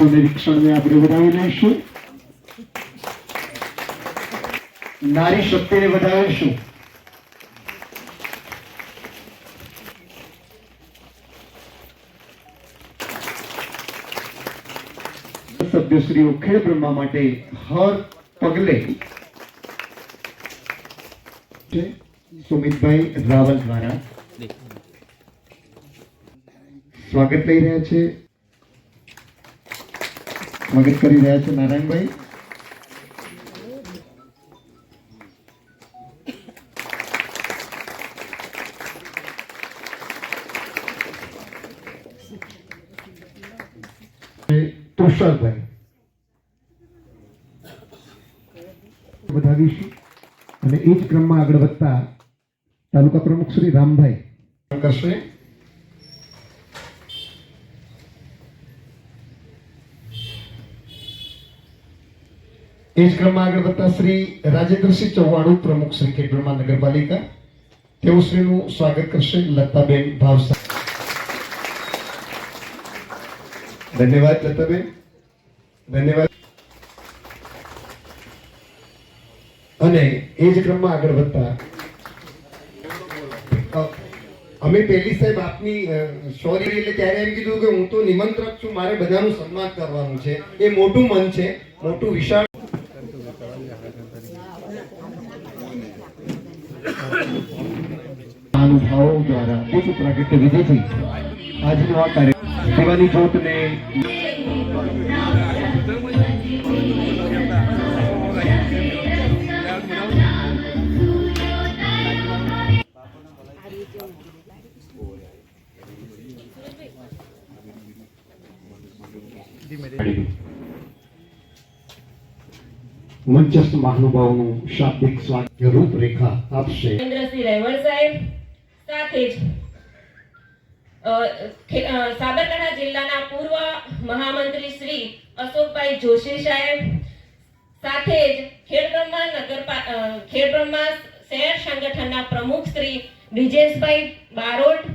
નિરીક્ષણને આપણે વધાવી લઈશું નારી શક્તિને વધાવીશું સભ્યશ્રીઓ ખેડ બ્રહ્મા માટે હર પગલે સુમિતભાઈ રાવલ દ્વારા સ્વાગત લઈ રહ્યા છે સ્વાગત કરી રહ્યા છે નારાયણભાઈ. તુષારભાઈ. અને એ જ ક્રમમાં આગળ વધતા તાલુકા પ્રમુખ શ્રી રામભાઈ. કરશે. એ જ ક્રમમાં આગળ વધતા શ્રી રાજેન્દ્રસિંહ ચૌહાણુ પ્રમુખ શ્રી ખેડબ્રહ્મા નગરપાલિકા. તેઓ શ્રીનું સ્વાગત કરશે લતાબેન ભાવસા. ધન્યવાદ લતાબેન. ધન્યવાદ. અને એ જ ક્રમમાં આગળ વધતા અમે પેલી સાહેબ આપની સોરી એટલે ત્યારે એમ કીધું કે હું તો નિમંત્રક છું, મારે બધાનું સન્માન કરવાનું છે. એ મોટું મન છે, મોટું વિશાળ અનુભાવો દ્વારા વિશ્વ પ્રાગટ્ય વિધિથી આજનો આ કાર્ય સેવાની જ્યોતને મંચસ્થ મહાનુભાવોનું શાબ્દિક સ્વાગત રૂપરેખા આપશે. ઇન્દ્રસિંહ રહેવર સાહેબ સાથે જ સાબરકાંઠા જિલ્લાના પૂર્વ મહામંત્રી શ્રી અશોકભાઈ જોશી સાહેબ સાથે જ ખેડબ્રહ્મા નગર ખેડબ્રહ્મા શહેર સંગઠનના પ્રમુખ શ્રી બ્રિજેશભાઈ બારોટ